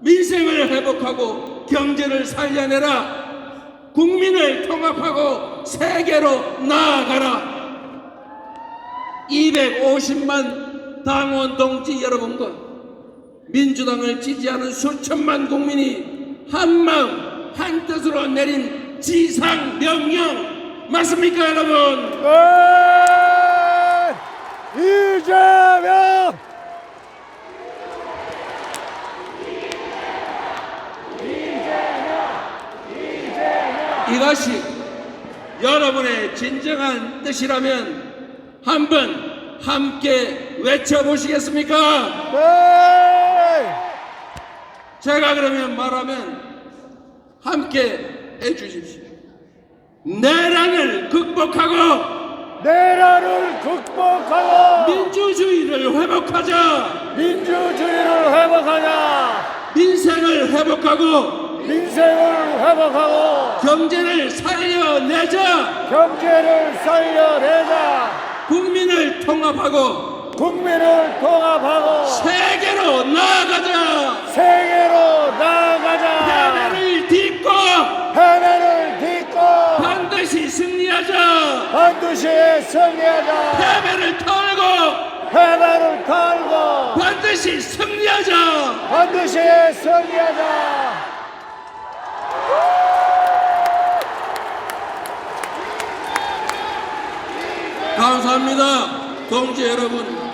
민생을 회복하고 경제를 살려내라. 국민을 통합하고 세계로 나아가라. 250만 당원 동지 여러분과 민주당을 지지하는 수천만 국민이 한 마음 한 뜻으로 내린 지상 명령 맞습니까 여러분? 네! 이재명! 이것이 여러분의 진정한 뜻이라면 한번 함께 외쳐보시겠습니까? 네! 제가 그러면 말하면 함께 해주십시오. 내란을 극복하고 내란을 극복하고 민주주의를 회복하자. 민주주의를 회복하자 민생을 회복하고 민생을 회복하고 경제를 살려내자. 경제를 살려내자 국민을 통합하고 국민을 통합하고 세계로 나아가자. 세계로 나아가자 패배를 딛고 패배를 딛고 반드시 승리하자. 반드시 승리하자 패배를 털고 패배를 털고 반드시 승리하자. 반드시 승리하자 감사합니다. 동지 여러분.